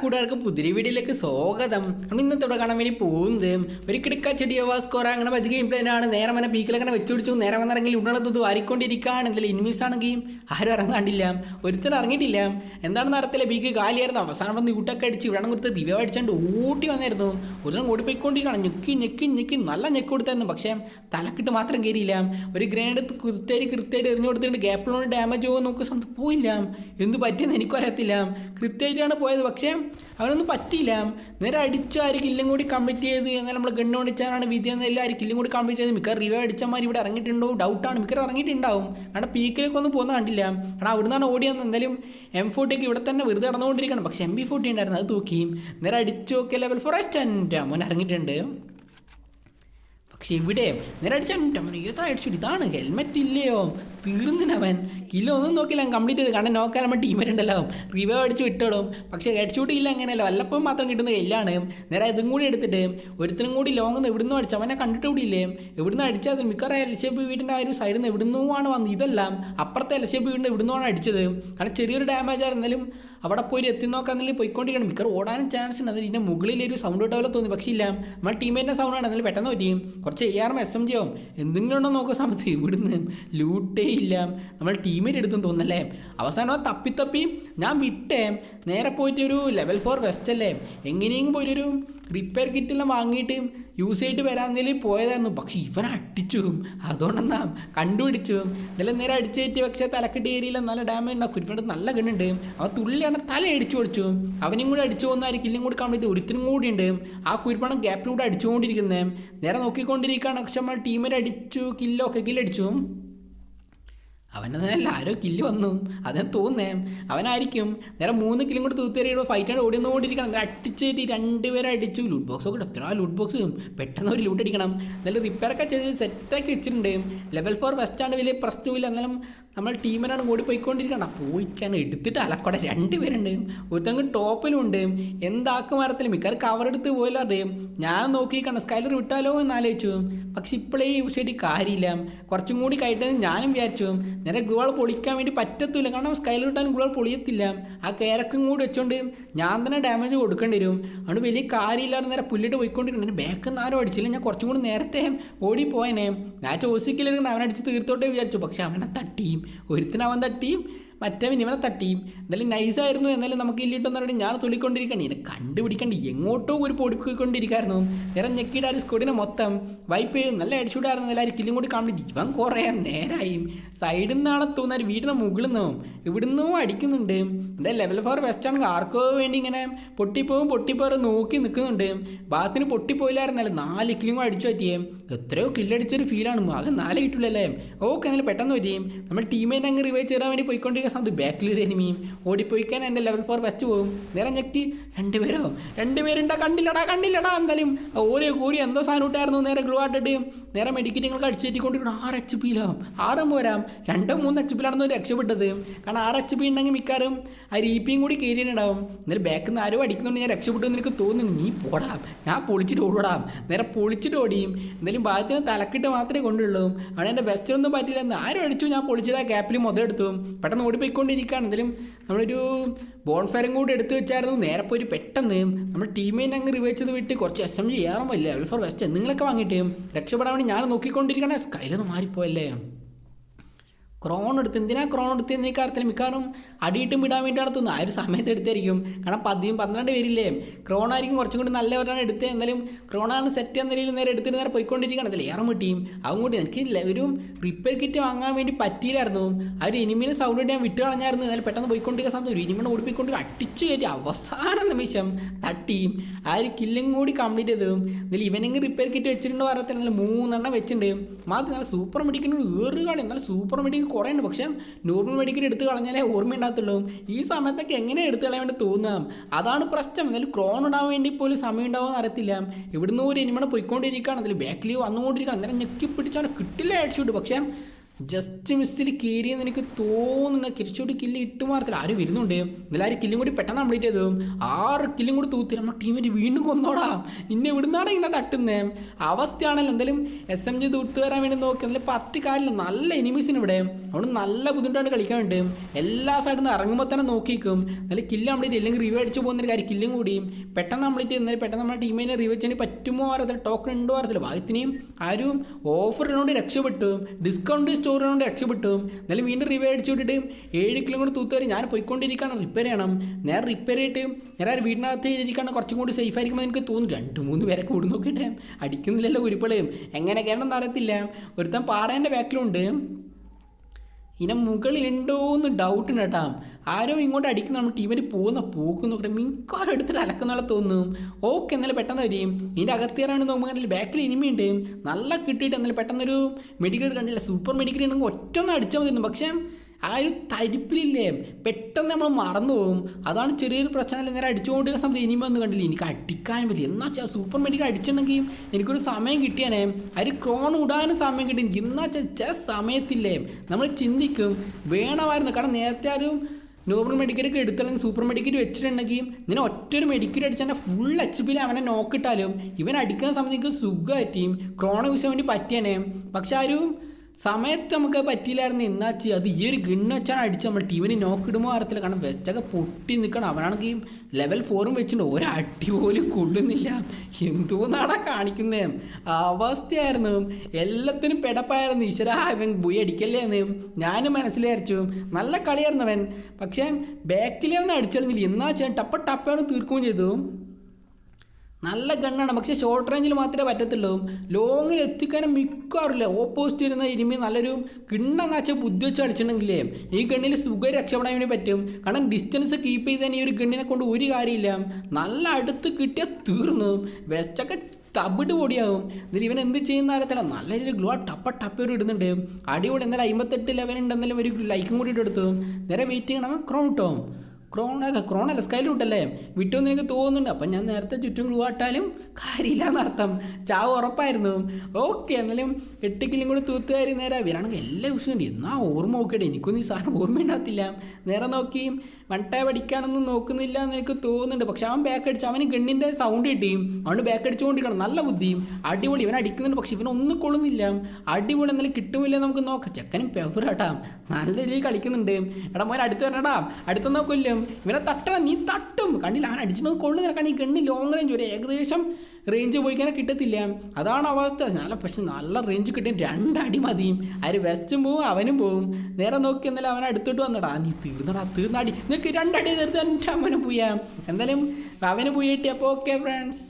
കൂട്ടുകാർക്ക് പുതിരി വീഡിയോയിലേക്ക് സ്വാഗതം. നമ്മൾ ഇന്നത്തെ ഇവിടെ കാണാൻ വേണ്ടി പോകുന്നത് ഒരു കിടക്ക ചെടിയോ സ്കോർ അങ്ങനെ മറ്റ് ഗെയിം പ്ലേനാണ് നേരെ മനെ പീക്കിൽ അങ്ങനെ വെച്ചു പിടിച്ചു. നേരെ വന്നിറങ്ങി ഉടനത്തത് വാരിക്കൊണ്ടിരിക്കുകയാണ്. എന്തെങ്കിലും ഇൻവീസ് ഗെയിം ആരും ഇറങ്ങാണ്ടില്ല. ഒരുത്തൻ ഇറങ്ങിയിട്ടില്ല. എന്താണെന്ന് അറിയത്തില്ല ബീക്ക് കാലിയായിരുന്നു. അവസാനം വന്ന് യൂട്ടൊക്കെ അടിച്ച് ഇവിടെ കൊടുത്ത് ദിവ്യ അടിച്ചുകൊണ്ട് ഊട്ടി വന്നായിരുന്നു. ഒരുത്തരം ഓടിപ്പോയിക്കൊണ്ടിരിക്കുകയാണ്. ഞെക്കി ഞെക്കി ഞെക്കി നല്ല ഞെക്ക് കൊടുത്തായിരുന്നു. പക്ഷേ തലക്കിട്ട് മാത്രം കയറിയില്ല. ഒരു ഗ്രേഡ് കൃത്യമായിട്ട് കൃത്യമായിട്ട് എറിഞ്ഞു കൊടുത്തിട്ട് ഗ്യാപ്പിലോട് ഡാമേജ് ആവുമോ സമയത്ത് പോയില്ല. എന്ത് പറ്റിയെന്ന് എനിക്കറിയത്തില്ല. കൃത്യമായിട്ടാണ് പോയത്. പക്ഷേ അവനൊന്നും പറ്റിയില്ല. നേരെ അടിച്ചു ആര് കില്ലും കൂടി കംപ്ലീറ്റ് ചെയ്തു എന്നാൽ നമ്മൾ ഗണ്ണ് അടിച്ചാലാണ് വിധി എന്നല്ല ആര് കില്ലും കൂടി കംപ്ലീറ്റ് ചെയ്ത്. മിക്ക റിവൈവ് അടിച്ചമാർ ഇവിടെ ഇറങ്ങിയിട്ടുണ്ടോ ഡൗട്ടാണ് മിക്കർ ഇറങ്ങിയിട്ടുണ്ടാവും. കാരണം പീക്കിലേക്ക് ഒന്നും പോകുന്ന കണ്ടില്ല. കാരണം അവിടെ നിന്നാണ് ഓടിയെന്ന് എന്തായാലും എം ഫോർട്ടിക്ക് ഇവിടെ തന്നെ വെറുതെ നടന്നുകൊണ്ടിരിക്കണം പക്ഷേ എം ബി ഫോർട്ടി ഉണ്ടായിരുന്നു. അത് തൂക്കി. നേരെ അടിച്ചു നോക്കിയ ലെവൽ ഫോറസ്റ്റ് എന്റെ മോൻ ഇറങ്ങിയിട്ടുണ്ട്. പക്ഷെ ഇവിടെ നേരെ അടിച്ചാൽ ഏതാ അടിച്ചു ഇതാണ് ഹെൽമെറ്റ് ഇല്ലയോ? തീർന്നിനവൻ. കിലോ ഒന്നും നോക്കില്ല കംപ്ലീറ്റ് ചെയ്ത് കാരണം നോക്കാൻ നമ്മൾ ടീമരുണ്ടല്ലോ റിവൈവ് അടിച്ച് വിട്ടോളും. പക്ഷേ ഹെഡ് ഷൂട്ട് ഇല്ല അങ്ങനെയല്ല വല്ലപ്പം മാത്രം കിട്ടുന്ന എല്ലാണ് നേരെ ഇതും കൂടി എടുത്തിട്ട് ഒരുത്തിനും കൂടി ലോങ് നിന്ന് എവിടുന്നോ അടിച്ചു. അവനെ കണ്ടിട്ട് കൂടി ഇല്ലേ? എവിടുന്ന് അടിച്ചത് മിക്കവാറും എൽ ഷേപ്പ് വീടിന്റെ ആ ഒരു സൈഡിൽ നിന്ന് എവിടുന്നോ ആണ് വന്നത്. ഇതെല്ലാം അപ്പുറത്തെ എൽഷേപ്പ് വീടിന്റെ എവിടുന്നോ ആണ് അടിച്ചത്. കാരണം ചെറിയൊരു ഡാമേജ് ആയിരുന്നാലും അവിടെ പോയി എത്തി നോക്കാന്നില്ല പോയിക്കൊണ്ടിരിക്കണം മിക്കർ ഓടാനും ചാൻസ് ഉണ്ട്. അതിന്റെ മുകളിലൊരു സൗണ്ട് ഇട്ട തോന്നി. പക്ഷേ ഇല്ല. നമ്മുടെ ടീമേറ്റിന്റെ ആണ്. എന്നാലും പെട്ടെന്ന് പറ്റിയും. കുറച്ച് എ ആറും എസ് എം ജി ആവും. എന്തെങ്കിലും ഉണ്ടോ നോക്കുന്ന സമയത്ത് ഇവിടുന്ന്. ലൂട്ടേ ഇല്ല. നമ്മൾ ടീമേറ്റ് എടുത്തെന്ന് തോന്നുന്നല്ലേ അവസാനം തപ്പി തപ്പി ഞാൻ വിട്ടേ. നേരെ പോയിട്ട് ഒരു ലെവൽ ഫോർ വെസ്റ്റ് അല്ലേ? എങ്ങനെയെങ്കിലും പോയിട്ട് ഒരു റിപ്പയർ കിറ്റെല്ലാം വാങ്ങിയിട്ട് യൂസ് ചെയ്തിട്ട് വരാമെന്നതിൽ പോയതായിരുന്നു. പക്ഷെ ഇവൻ അടിച്ചു. അതുകൊണ്ടെന്നാ കണ്ടുപിടിച്ചു. ഇതെല്ലാം നേരെ അടിച്ചു കയറ്റി പക്ഷേ തലക്കെട്ട് ഏരിയയില്ല നല്ല ഡാമേജ് ഉണ്ടാക്കും കുരിപ്പണ്ട് നല്ല ഗണ്ണുണ്ട്. അവ തുള്ളിയാണ് തല അടിച്ചു പൊളിച്ചു. അവനും കൂടെ അടിച്ചു പോകുന്നതായിരിക്കും. ഇല്ലും കൂടി കംപ്ലീറ്റ് ഒരുത്തിനും കൂടി ഉണ്ട്. ആ കുരുപ്പണം ഗ്യാപ്പിലൂടെ അടിച്ചുകൊണ്ടിരിക്കുന്നത് നേരെ നോക്കിക്കൊണ്ടിരിക്കുകയാണ്. പക്ഷെ നമ്മൾ ടീമിൽ അടിച്ചു. കില്ലൊക്കെ കില്ലടിച്ചു അവനതല്ല ആരോ കില്ല് വന്നു. അതെന്ന് തോന്നേ അവനായിരിക്കും. നേരെ മൂന്ന് കിലും കൂടെ തൂത്തേറിയുമ്പോൾ ഫൈറ്റാണ് ഓടിയൊന്നുകൊണ്ടിരിക്കണം അടിച്ചേരി രണ്ടുപേരെ അടിച്ചു. ലൂട്ട് ബോക്സ് ഒക്കെ എത്ര ലൂട്ട് ബോക്സ് പെട്ടെന്ന് ഒരു ലൂട്ട് അടിക്കണം. എന്നാലും റിപ്പയറൊക്കെ ചെയ്ത് സെറ്റാക്കി വെച്ചിട്ടുണ്ട്. ലെവൽ ഫോർ വെസ്റ്റാണ് വലിയ പ്രശ്നമില്ല എന്നാലും നമ്മൾ ടീമിനാണ് ഓടി പോയിക്കൊണ്ടിരിക്കണം. പോയിക്കാൻ എടുത്തിട്ട് അലക്കോടെ രണ്ടുപേരുണ്ട് ഒരുത്തങ്ങ് ടോപ്പിലും ഉണ്ട്. എന്താക്കും മരത്തിൽ മിക്കവാറും കവർ എടുത്ത് പോയല്ലോ അറിയാം ഞാൻ നോക്കി കണ്ട സ്കൈലർ വിട്ടാലോ എന്ന് ആലോചിച്ചു. പക്ഷെ ഇപ്പോഴേ യൂസ് ചെയ്തിട്ട് കാര്യമില്ല. കുറച്ചും കൂടി കഴിഞ്ഞിട്ട് ഞാനും വിചാരിച്ചു. നേരെ ഗ്ലൂവാൾ പൊളിക്കാൻ വേണ്ടി പറ്റത്തില്ല. കാരണം സ്കൈലർ ഇട്ടാൻ ഗ്ലൂവാൾ പൊളിയത്തില്ല. ആ കയറക്കും കൂടി വെച്ചോണ്ട് ഞാൻ തന്നെ ഡാമേജ് കൊടുക്കേണ്ടി വരും. അതുകൊണ്ട് വലിയ കാര്യമില്ലാതെ നേരെ പുല്ലിട്ട് പോയിക്കൊണ്ടിരിക്കുന്നു. എന്റെ നിന്ന് ആരും അടിച്ചില്ല. ഞാൻ കുറച്ചും കൂടി നേരത്തെ ഓടി പോയനെ. ഞാൻ ചോദിക്കില്ല അവനടിച്ച് തീർത്തോട്ടെ വിചാരിച്ചു. പക്ഷെ അവനെ തട്ടിയും. ഒരുത്തിനവൻ തട്ടിയും. മറ്റവൻ ഇവനെ തട്ടിയും. എന്തായാലും നൈസായിരുന്നു എന്നാലും നമുക്ക് ഇല്ലിട്ടെന്ന് പറഞ്ഞിട്ട് ഞാൻ തുള്ളിക്കൊണ്ടിരിക്കണം ഇതിനെ കണ്ടുപിടിക്കണ്ട. എങ്ങോട്ടോ ഒരു പൊടിപ്പിക്കൊണ്ടിരിക്കായിരുന്നു നേരം ഞെക്കിയിട്ട് ആ സ്കോഡിനെ മൊത്തം. വൈപ്പ് ചെയ്യും നല്ല അടിച്ചൂടായിരുന്നു എല്ലാവരും കില്ലും കൂടി കംപ്ലീറ്റ് ഇവൻ കുറേ നേരായും. സൈഡിൽ നിന്നാണ് തോന്നാൽ വീടിനെ മുകളിൽ നിന്നും ഇവിടുന്നും അടിക്കുന്നുണ്ട്. എന്റെ ലെവൽ ഫോർ വെസ്റ്റാണെങ്കിൽ ആർക്കോ വേണ്ടി ഇങ്ങനെ പൊട്ടിപ്പോവും പൊട്ടിപ്പോറും നോക്കി നിൽക്കുന്നുണ്ട്. ബാത്തിന് പൊട്ടിപ്പോയില്ലായിരുന്നല്ലോ നാല് കില്ലും കൂടി അടിച്ചു പറ്റിയേ. എത്രയോ കില്ലടിച്ചൊരു ഫീലാണ് ആകെ നാലേ കിട്ടില്ലല്ലേ ഓക്കെ എന്നാലും പെട്ടെന്ന് വരികയും നമ്മൾ ടീമേറ്റ് അങ്ങ് റിവൈവ് ചെയ്യാൻ വേണ്ടി പോയിക്കൊണ്ടിരിക്കുന്ന സമയത്ത് ബാക്കിൽ ഒരു എനിമിയും ഓടിപ്പോയിക്കാൻ എന്റെ ലെവൽ ഫോർ വെസ്റ്റ് പോകും നേരെ ഞെക്കി രണ്ടുപേരോ? രണ്ടുപേരുണ്ടാ? കണ്ടില്ലടാ കണ്ടില്ലടാ. എന്തായാലും ഓരോ കൂടി എന്തോ സാധനം ഇട്ടായിരുന്നു. നേരെ ഗ്ലൂ ആട്ടിട്ട് നേരെ മെഡിക്കറ്റ് നിങ്ങൾക്ക് അടിച്ചേറ്റിക്കൊണ്ടിരിക്കണം ആറ് എച്ച് പിയിലോ ആറും പോരാം. രണ്ടോ മൂന്ന് എച്ച് പിയിലാണെന്ന് രക്ഷപ്പെട്ടത്. കാരണം ആറ് എച്ച് പി ഉണ്ടെങ്കിൽ മിക്കാറും ആ രീപ്പിയും കൂടി കയറിയിട്ടുണ്ടാവും എന്നാലും ബാക്കിൽ നിന്ന് ആരോ അടിക്കുന്നുണ്ട്. ഞാൻ രക്ഷപ്പെട്ടു എന്ന് എനിക്ക് തോന്നുന്നു. നീ പോടാം. ഞാൻ പൊളിച്ചിട്ട് ഓടാം നേരെ പൊളിച്ചിട്ട് ഓടിയും. എന്തായാലും ഭാഗത്തിന് തലക്കിട്ട് മാത്രമേ കൊണ്ടുള്ളൂ. അവിടെ എന്റെ ബെസ്റ്റ് ഒന്നും പറ്റില്ല ആരും അടിച്ചു. ഞാൻ പൊളിച്ചിട്ട് ആ ക്യാപ്പിൽ മുതലെടുത്തു പെട്ടെന്ന് ഓടിപ്പോയിക്കൊണ്ടിരിക്കുകയാണ്. എന്തെങ്കിലും നമ്മളൊരു ബോൺഫയറും കൂടി എടുത്തു വെച്ചായിരുന്നു. നേരെ പോയി പെട്ടെന്ന് നമ്മൾ ടീമിനെ അങ്ങ് റിവേച്ചത് വിട്ട് കുറച്ച് എസ് എം ജി ഏറാൻ പറ്റില്ല ഫോർ വെസ്റ്റ് എന്തെങ്കിലുമൊക്കെ വാങ്ങിയിട്ട് രക്ഷപ്പെടാൻ വേണ്ടി ഞാൻ നോക്കിക്കൊണ്ടിരിക്കണേ സ്കൈലൊന്ന് മാറിപ്പോയല്ലേ? ക്രോൺ എടുത്ത് എന്തിനാ ക്രോൺ എടുത്ത് എന്നീ കാര്യത്തിൽ മിക്കവാറും അടിയിട്ടും വിടാൻ വേണ്ടിയാണ് തോന്നുന്നത് ആ ഒരു സമയത്ത് എടുത്തായിരിക്കും. കാരണം പതിയും പന്ത്രണ്ട് പേരില്ലേ? ക്രോൺ ആയിരിക്കും കുറച്ചും കൂടി നല്ലവരാണ് എടുത്തത്. എന്നാലും ക്രോണാണ് സെറ്റ് എന്ന നിലയിൽ നേരെ എടുത്തിട്ട് നേരെ പോയിക്കൊണ്ടിരിക്കുകയാണ്. അതിൽ ഏറെ മുട്ടിയും. അതുകൊണ്ട് എനിക്ക് ഒരു റിപ്പയർ കിറ്റ് വാങ്ങാൻ വേണ്ടി പറ്റിയില്ലായിരുന്നു. ആ ഒരു ഇനിമിനെ സൗണ്ട് ഞാൻ വിട്ട് കളഞ്ഞായിരുന്നു. എന്നാലും പെട്ടെന്ന് പോയിക്കൊണ്ടിരിക്കുന്ന സമയത്ത് ഒരു ഇനിമിനെ ഓടിപ്പിക്കൊണ്ട് അടിച്ചു കയറ്റി അവസാന നിമിഷം തട്ടിയും ആ ഒരു കില്ലും കൂടി കംപ്ലീറ്റ് ചെയ്തതും ഇതിൽ ഇവനെങ്കിൽ റിപ്പയർ കിറ്റ് വെച്ചിട്ടുണ്ടോ പറയത്തില്ല നല്ല മൂന്നെണ്ണം വെച്ചിട്ടുണ്ട്. മാത്രം നല്ല സൂപ്പർ മെഡിക്കൽ ഏറുകളി കളി എന്നാൽ സൂപ്പർ മെഡിക്കൽ കുറേ പക്ഷേ നോർമൽ മെഡിക്കൽ എടുത്തു കളഞ്ഞാലേ ഓർമ്മ ഓർമ്മയുണ്ടാകത്തുള്ളൂ. ഈ സമയത്തൊക്കെ എങ്ങനെ എടുത്തു കളയാൻ വേണ്ടി തോന്നാം? അതാണ് പ്രശ്നം. എന്നാലും ക്രോൺ ഇടാൻ വേണ്ടി പോലും സമയം ഉണ്ടാവുമെന്ന് അറിയത്തില്ല. ഇവിടുന്ന് ഒരു ഇനിമണ പോയിക്കൊണ്ടിരിക്കുകയാണ്. അതിൽ ബാക്കിൽ വന്നുകൊണ്ടിരിക്കുകയാണ്. അന്നേരം ഞെക്കി പിടിച്ചാൽ കിട്ടില്ല അടിച്ചുകൊണ്ട് പക്ഷേ ജസ്റ്റ് മിസ്സിൽ കയറിയെന്ന് എനിക്ക് തോന്നുന്ന. കിരിച്ചോട്ട് കില്ല് ഇട്ട് മാറത്തില്ല. ആരും വരുന്നുണ്ട്? എന്നാലും ആരും കില്ലും കൂടി പെട്ടെന്ന് കംപ്ലീറ്റ് ചെയ്തു ആറ് കില്ലും കൂടി തൂത്തി നമ്മുടെ ടീമിന്റെ വീണ്ടും കൊന്നോടാ. നിന്നെ ഇവിടുന്നാണ് ഇങ്ങനെ തട്ടുന്നേ. അവസ്ഥയാണല്ലോ. എന്തായാലും എസ് എം ജി തൂത്ത് വരാൻ വേണ്ടി നോക്കി. എന്നാലും പത്ത് കാര്യമില്ല. നല്ല എനിമീസിന് ഇവിടെ. അവിടെ നല്ല ബുദ്ധിമുട്ടാണ് കളിക്കാൻ വേണ്ടി എല്ലാ സൈഡിൽ നിന്ന് ഇറങ്ങുമ്പോൾ തന്നെ നോക്കിക്കും. എന്നാലും കില്ല് കംപ്ലീറ്റ് ഇല്ലെങ്കിൽ റിവ്യൂ അടിച്ചു പോകുന്ന കാര്യം കില്ലും കൂടി. പെട്ടെന്ന് കംപ്ലീറ്റ് ചെയ്യുന്നതിൽ പെട്ടെന്ന് നമ്മുടെ ടീമിനെ റിവ്യൂ ചെയ്യാൻ പറ്റുമോ അറിയത്തില്ല. ടോക്കൺ ഉണ്ടോ അറിയത്തില്ല. ഭാഗ്യത്തിനെയും ആരും ഓഫർ ഓഫറിനോട് രക്ഷപ്പെട്ടു. ഡിസ്കൗണ്ട് സ്റ്റോറിനോട് രക്ഷപ്പെട്ടു. എന്നാലും വീണ്ടും റിവേ അടിച്ചു വിട്ടിട്ട് ഏഴ് കിലോ കൊണ്ട് തൂത്ത് വരും ഞാൻ പോയിക്കൊണ്ടിരിക്കുകയാണ് റിപ്പയർ ചെയ്യണം. നേരെ റിപ്പയർ ചെയ്തിട്ട് ഞാൻ ആ വീടിനകത്ത് ഇരിക്കുകയാണ് കുറച്ചും കൂടി സേഫ് ആയിരിക്കുമ്പോൾ എനിക്ക് തോന്നുന്നു. രണ്ട് മൂന്ന് പേരെ കൂടി നോക്കിയിട്ട്. അടിക്കുന്നില്ലല്ലോ ഉരുപ്പളയും എങ്ങനെയൊക്കെയാണെന്ന് അറിയത്തില്ല. ഒരുത്തൻ പാറേന്റെ ബാക്കിലുണ്ട് ഇതിനെ മുകളിലുണ്ടോ എന്ന് ഡൗട്ട് ഉണ്ട് കേട്ടാ. ആരോ ഇങ്ങോട്ട് അടിക്കുന്ന നമ്മൾ ടീമിൽ പോകുന്ന പോക്ക് നോക്കട്ടെ. മിക്കവാറും എടുത്തിട്ട് അലക്കുന്ന തോന്നും. ഓക്കെ എന്നാലും പെട്ടെന്ന് വരും. ഇതിന്റെ അകത്തേറാണ് നോക്കുമ്പോൾ ബാക്കിൽ ഇനിമയുണ്ട് നല്ല കിട്ടിയിട്ട് എന്നാലും പെട്ടെന്നൊരു മെഡിക്കൽ കണ്ടില്ല? സൂപ്പർ മെഡിക്കൽ ഉണ്ടെങ്കിൽ ഒറ്റ ഒന്ന് അടിച്ചാൽ മതി പക്ഷേ ആ ഒരു തരിപ്പിലില്ലേ? പെട്ടെന്ന് നമ്മൾ മറന്നു പോകും. അതാണ് ചെറിയൊരു പ്രശ്നം നേരെ അടിച്ചുകൊണ്ടിരിക്കുന്ന സമയത്ത് ഇനിയും ഒന്നും കണ്ടില്ല? എനിക്ക് അടിക്കാൻ പറ്റി. എന്നാ വെച്ചാൽ സൂപ്പർ മെഡിക്കൽ അടിച്ചിട്ടുണ്ടെങ്കിൽ എനിക്കൊരു സമയം കിട്ടിയാനേ. ഒരു ക്രോൺ ഇടാനും സമയം കിട്ടി. എന്നാ വെച്ചാൽ ചില സമയത്തില്ലേ? നമ്മൾ ചിന്തിക്കും. വേണമായിരുന്നു. കാരണം നേരത്തെ ഒരു നോർമൽ മെഡിക്കലൊക്കെ എടുത്തില്ലെങ്കിൽ സൂപ്പർ മെഡിക്കൽ വെച്ചിട്ടുണ്ടെങ്കിൽ ഇങ്ങനെ ഒറ്റൊരു മെഡിക്കൽ അടിച്ചാൽ ഫുൾ എച്ച് പിയിൽ അവനെ നോക്കിട്ടാലും ഇവൻ അടിക്കുന്ന സമയത്ത് എനിക്ക് സുഖമായിട്ടും ക്രോണ യൂസ് വേണ്ടി പറ്റിയനെ. പക്ഷെ ആരും സമയത്ത് നമുക്ക് പറ്റിയില്ലായിരുന്നു. എന്നാച്ച് അത് ഈ ഒരു ഗിണ്ണ് വെച്ചാണ് അടിച്ച് നമ്മൾ ടീമിന് നോക്കിടുമോ അറിയത്തില്ല കാരണം വെസ്റ്റൊക്കെ പൊട്ടി നിൽക്കണം അവനാണെങ്കിൽ ലെവൽ ഫോറും വെച്ചിട്ടുണ്ട്. ഒരടി പോലും കൊള്ളുന്നില്ല. എന്തോ നട കാണിക്കുന്നത് അവസ്ഥയായിരുന്നു. എല്ലാത്തിനും പെടപ്പായിരുന്നു. ഈശ്വര ഇവൻ പോയി അടിക്കല്ലേ എന്ന്. ഞാനും മനസ്സിലായിരിച്ചു. നല്ല കളിയായിരുന്നു അവൻ. പക്ഷേ ബാക്കിലൊന്നും അടിച്ചിരുന്നില്ല എന്നാ വെച്ചാൽ ടപ്പ ടപ്പാണ് തീർക്കുകയും ചെയ്തു. നല്ല ഗണ്ണാണ്. പക്ഷേ ഷോർട്ട് റേഞ്ചിൽ മാത്രമേ പറ്റത്തുള്ളൂ. ലോങ്ങിൽ എത്തിക്കാനും മിക്കവാറില്ല ഓപ്പോസിറ്റ് ഇരുന്ന ഇരുമി നല്ലൊരു കിണ്ണം കാച്ച ബുദ്ധി വെച്ച് അടിച്ചിട്ടുണ്ടെങ്കിലേ ഈ ഗണ്ണിൽ സുഖം രക്ഷപ്പെടാൻ വേണ്ടി പറ്റും. കാരണം ഡിസ്റ്റൻസ് കീപ്പ് ചെയ്താൽ ഈ ഒരു ഗണ്ണിനെ കൊണ്ട് ഒരു കാര്യമില്ല. നല്ല അടുത്ത് കിട്ടിയാൽ തീർന്നു. വെസ്റ്റൊക്കെ തബിട്ട് പൊടിയാവും. എന്നിട്ട് ഇവൻ എന്ത് ചെയ്യുന്ന അറിയത്തില്ല. നല്ല രീതിയിൽ ഗ്ലോ ടപ്പ ടപ്പ ഒരു ഇടുന്നുണ്ട്. അടിപൊളി. എന്നാലും അമ്പത്തെട്ട് ലെവൽ ഉണ്ടെന്നാലും ഒരു ലൈക്കും കൂടി ഇട്ടെടുത്തു നേരെ വെയിറ്റ് ചെയ്യണം. ക്രോൺ കിട്ടോ ക്രോണ ക്രോണല്ല സ്കൈലൂട്ടല്ലേ വിട്ടുമെന്ന് എനിക്ക് തോന്നുന്നുണ്ട്. അപ്പം ഞാൻ നേരത്തെ ചുറ്റും ഗ്ലൂ ആട്ടാലും കാര്യമില്ല എന്നർത്ഥം ചാവ് ഉറപ്പായിരുന്നു. ഓക്കെ എന്നാലും എട്ട് കൂടി തൂത്തുകാരി നേരെ ഇവരാണെങ്കിൽ എല്ലാ ഉണ്ട്. എന്നാ ഓർമ്മ നോക്കിയിട്ട് എനിക്കൊന്നും ഈ സാധനം ഓർമ്മ ഉണ്ടാകത്തില്ല. നേരെ നോക്കി വൺ പഠിക്കാനൊന്നും നോക്കുന്നില്ല എന്ന് എനിക്ക് തോന്നുന്നുണ്ട്. പക്ഷെ അവൻ ബാക്ക് അടിച്ചു. അവന് ഗണ്ണിന്റെ സൗണ്ട് കിട്ടിയും. അവന് ബാക്ക് അടിച്ചുകൊണ്ടിരിക്കണം നല്ല ബുദ്ധിയും അടിപൊളി. ഇവൻ അടിക്കുന്നുണ്ട്. പക്ഷെ ഇവനൊന്നും കൊള്ളുന്നില്ല. അടിപൊളി എന്നാലും കിട്ടുമില്ല നമുക്ക് നോക്കാം. ചെക്കനും പെവറാട്ടാം നല്ല രീതിയിൽ കളിക്കുന്നുണ്ട്. എടാ മോൻ അടുത്ത് വരണടാ. അടുത്ത് കൊല്ലും ഇവനെ തട്ടണം നീ തട്ടും. കണ്ടില്ല അവൻ അടിച്ചിട്ട് കൊള്ളു നിനക്കാണ് ഈ ഗണ്ണ് ലോങ് റേഞ്ച് ഒരു ഏകദേശം റേഞ്ച് പോയിക്കാനെ കിട്ടത്തില്ല. അതാണ് അവസ്ഥ. നല്ല പക്ഷെ നല്ല റേഞ്ച് കിട്ടിയും രണ്ടടി മതിയും ആര് വെസ്റ്റും പോവും അവനും പോവും. നേരെ നോക്കി എന്നാലും അവൻ അടുത്തോട്ട് വന്നടാ. നീ തീർന്നടാ തീർന്നടി. നിനക്ക് രണ്ടടി തീർത്ത് എന്റെ അവന് പോയാം എന്തായാലും അവന് പോയിട്ട് അപ്പോൾ ഓക്കെ ഫ്രണ്ട്സ്